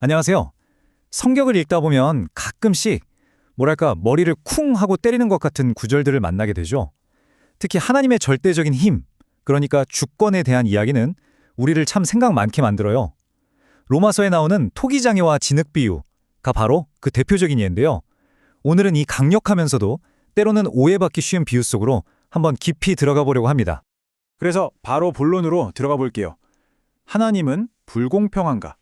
안녕하세요. 성격을 읽다 보면 가끔씩 뭐랄까 머리를 쿵 하고 때리는 것 같은 구절들을 만나게 되죠. 특히 하나님의 절대적인 힘, 그러니까 주권에 대한 이야기는 우리를 참 생각 많게 만들어요. 로마서에 나오는 토기장애와 진흙 비유가 바로 그 대표적인 예인데요. 오늘은 이 강력하면서도 때로는 오해받기 쉬운 비유 속으로 한번 깊이 들어가 보려고 합니다. 그래서 바로 본론으로 들어가 볼게요. 하나님은 불공평한가?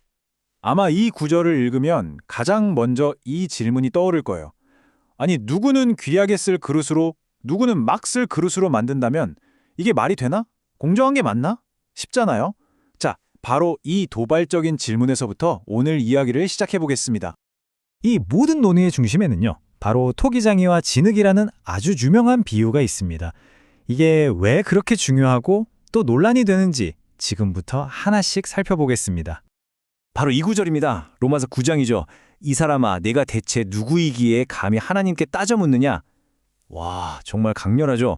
아마 이 구절을 읽으면 가장 먼저 이 질문이 떠오를 거예요. 아니, 누구는 귀하게 쓸 그릇으로, 누구는 막 쓸 그릇으로 만든다면 이게 말이 되나? 공정한 게 맞나? 쉽잖아요. 자, 바로 이 도발적인 질문에서부터 오늘 이야기를 시작해 보겠습니다. 이 모든 논의의 중심에는요, 바로 토기장이와 진흙이라는 아주 유명한 비유가 있습니다. 이게 왜 그렇게 중요하고 또 논란이 되는지 지금부터 하나씩 살펴보겠습니다. 바로 이 구절입니다. 로마서 9장이죠. 이 사람아, 내가 대체 누구이기에 감히 하나님께 따져 묻느냐? 와, 정말 강렬하죠.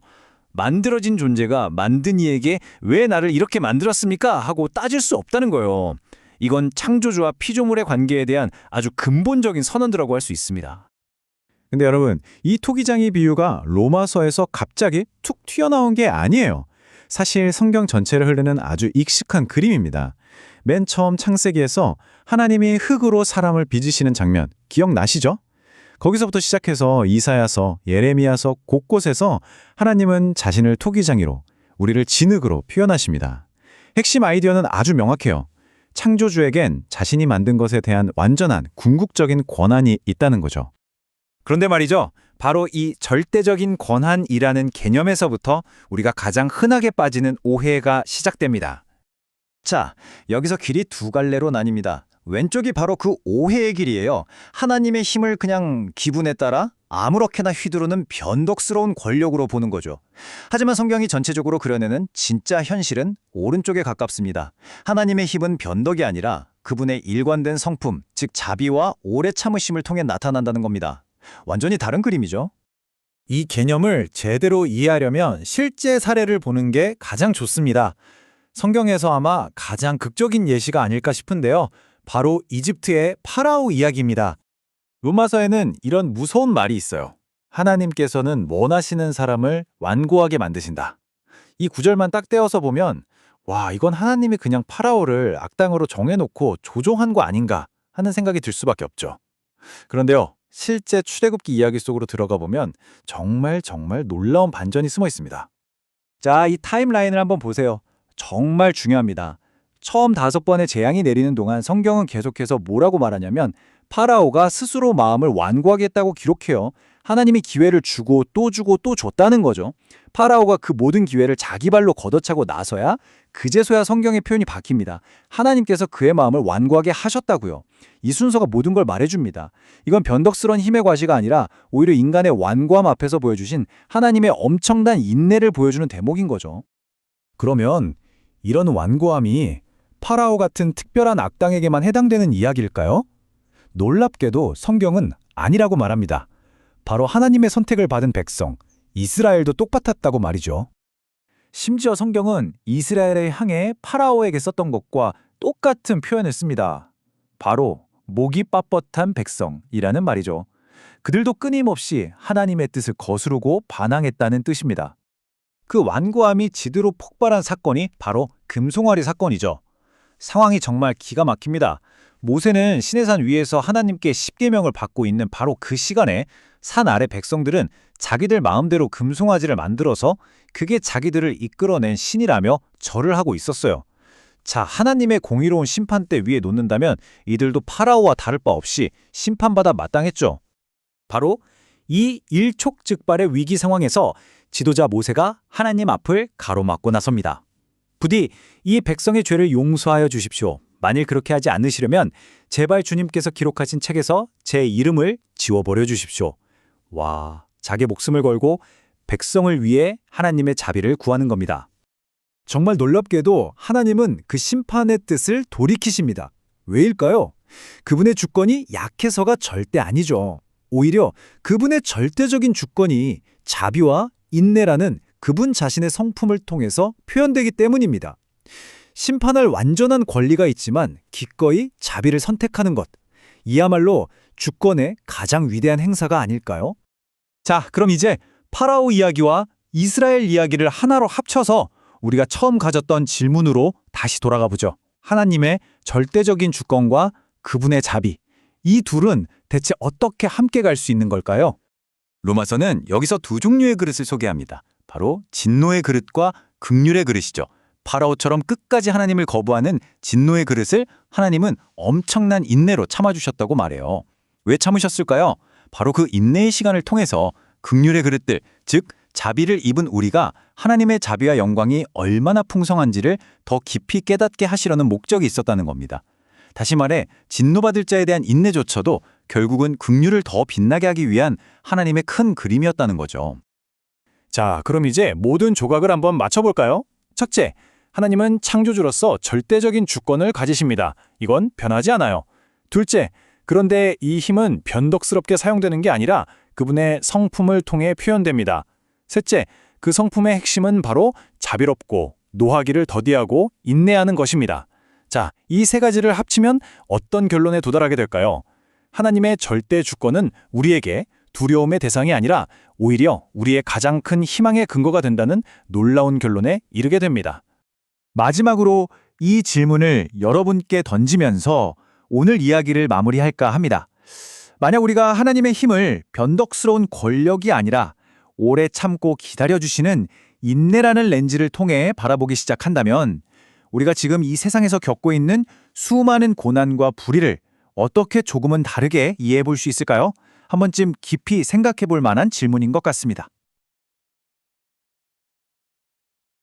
만들어진 존재가 만든 이에게 왜 나를 이렇게 만들었습니까? 하고 따질 수 없다는 거예요. 이건 창조주와 피조물의 관계에 대한 아주 근본적인 선언이라고 할 수 있습니다. 근데 여러분, 이 토기장이 비유가 로마서에서 갑자기 툭 튀어나온 게 아니에요. 사실 성경 전체를 흐르는 아주 익숙한 그림입니다. 맨 처음 창세기에서 하나님이 흙으로 사람을 빚으시는 장면 기억나시죠? 거기서부터 시작해서 이사야서, 예레미야서 곳곳에서 하나님은 자신을 토기장이로 우리를 진흙으로 표현하십니다. 핵심 아이디어는 아주 명확해요. 창조주에겐 자신이 만든 것에 대한 완전한 궁극적인 권한이 있다는 거죠. 그런데 말이죠. 바로 이 절대적인 권한이라는 개념에서부터 우리가 가장 흔하게 빠지는 오해가 시작됩니다. 자, 여기서 길이 두 갈래로 나뉩니다. 왼쪽이 바로 그 오해의 길이에요. 하나님의 힘을 그냥 기분에 따라 아무렇게나 휘두르는 변덕스러운 권력으로 보는 거죠. 하지만 성경이 전체적으로 그려내는 진짜 현실은 오른쪽에 가깝습니다. 하나님의 힘은 변덕이 아니라 그분의 일관된 성품, 즉 자비와 오래 참으심을 통해 나타난다는 겁니다. 완전히 다른 그림이죠. 이 개념을 제대로 이해하려면 실제 사례를 보는 게 가장 좋습니다. 성경에서 아마 가장 극적인 예시가 아닐까 싶은데요. 바로 이집트의 파라오 이야기입니다. 로마서에는 이런 무서운 말이 있어요. 하나님께서는 원하시는 사람을 완고하게 만드신다. 이 구절만 딱 떼어서 보면 와, 이건 하나님이 그냥 파라오를 악당으로 정해놓고 조종한 거 아닌가 하는 생각이 들 수밖에 없죠. 그런데요, 실제 출애굽기 이야기 속으로 들어가 보면 정말 정말 놀라운 반전이 숨어 있습니다. 자, 이 타임라인을 한번 보세요. 정말 중요합니다. 처음 다섯 번의 재앙이 내리는 동안 성경은 계속해서 뭐라고 말하냐면 파라오가 스스로 마음을 완고하게 했다고 기록해요. 하나님이 기회를 주고 또 주고 또 줬다는 거죠. 파라오가 그 모든 기회를 자기 발로 걷어차고 나서야 그제서야 성경의 표현이 바뀝니다. 하나님께서 그의 마음을 완고하게 하셨다고요. 이 순서가 모든 걸 말해줍니다. 이건 변덕스러운 힘의 과시가 아니라 오히려 인간의 완고함 앞에서 보여주신 하나님의 엄청난 인내를 보여주는 대목인 거죠. 그러면 이런 완고함이 파라오 같은 특별한 악당에게만 해당되는 이야기일까요? 놀랍게도 성경은 아니라고 말합니다. 바로 하나님의 선택을 받은 백성, 이스라엘도 똑같았다고 말이죠. 심지어 성경은 이스라엘을 향해 파라오에게 썼던 것과 똑같은 표현을 씁니다. 바로 목이 빳뻣한 백성이라는 말이죠. 그들도 끊임없이 하나님의 뜻을 거스르고 반항했다는 뜻입니다. 그 완고함이 지대로 폭발한 사건이 바로 금송아리 사건이죠. 상황이 정말 기가 막힙니다. 모세는 시내산 위에서 하나님께 십계명을 받고 있는 바로 그 시간에 산 아래 백성들은 자기들 마음대로 금송아지를 만들어서 그게 자기들을 이끌어낸 신이라며 절을 하고 있었어요. 자, 하나님의 공의로운 심판대 위에 놓는다면 이들도 파라오와 다를 바 없이 심판받아 마땅했죠. 바로 이 일촉즉발의 위기 상황에서 지도자 모세가 하나님 앞을 가로막고 나섭니다. 부디 이 백성의 죄를 용서하여 주십시오. 만일 그렇게 하지 않으시려면 제발 주님께서 기록하신 책에서 제 이름을 지워버려 주십시오. 와, 자기 목숨을 걸고 백성을 위해 하나님의 자비를 구하는 겁니다. 정말 놀랍게도 하나님은 그 심판의 뜻을 돌이키십니다. 왜일까요? 그분의 주권이 약해서가 절대 아니죠. 오히려 그분의 절대적인 주권이 자비와 인내라는 그분 자신의 성품을 통해서 표현되기 때문입니다. 심판할 완전한 권리가 있지만 기꺼이 자비를 선택하는 것. 이야말로 주권의 가장 위대한 행사가 아닐까요? 자, 그럼 이제 파라오 이야기와 이스라엘 이야기를 하나로 합쳐서 우리가 처음 가졌던 질문으로 다시 돌아가 보죠. 하나님의 절대적인 주권과 그분의 자비. 이 둘은 대체 어떻게 함께 갈 수 있는 걸까요? 로마서는 여기서 두 종류의 그릇을 소개합니다. 바로 진노의 그릇과 극률의 그릇이죠. 파라오처럼 끝까지 하나님을 거부하는 진노의 그릇을 하나님은 엄청난 인내로 참아주셨다고 말해요. 왜 참으셨을까요? 바로 그 인내의 시간을 통해서 극률의 그릇들, 즉 자비를 입은 우리가 하나님의 자비와 영광이 얼마나 풍성한지를 더 깊이 깨닫게 하시려는 목적이 있었다는 겁니다. 다시 말해 진노받을 자에 대한 인내조차도 결국은 극률을 더 빛나게 하기 위한 하나님의 큰 그림이었다는 거죠. 자, 그럼 이제 모든 조각을 한번 맞춰볼까요? 첫째, 하나님은 창조주로서 절대적인 주권을 가지십니다. 이건 변하지 않아요. 둘째, 그런데 이 힘은 변덕스럽게 사용되는 게 아니라 그분의 성품을 통해 표현됩니다. 셋째, 그 성품의 핵심은 바로 자비롭고 노하기를 더디하고 인내하는 것입니다. 자, 이 세 가지를 합치면 어떤 결론에 도달하게 될까요? 하나님의 절대 주권은 우리에게 두려움의 대상이 아니라 오히려 우리의 가장 큰 희망의 근거가 된다는 놀라운 결론에 이르게 됩니다. 마지막으로 이 질문을 여러분께 던지면서 오늘 이야기를 마무리할까 합니다. 만약 우리가 하나님의 힘을 변덕스러운 권력이 아니라 오래 참고 기다려주시는 인내라는 렌즈를 통해 바라보기 시작한다면 우리가 지금 이 세상에서 겪고 있는 수많은 고난과 불의를 어떻게 조금은 다르게 이해해 볼 수 있을까요? 한 번쯤 깊이 생각해 볼 만한 질문인 것 같습니다.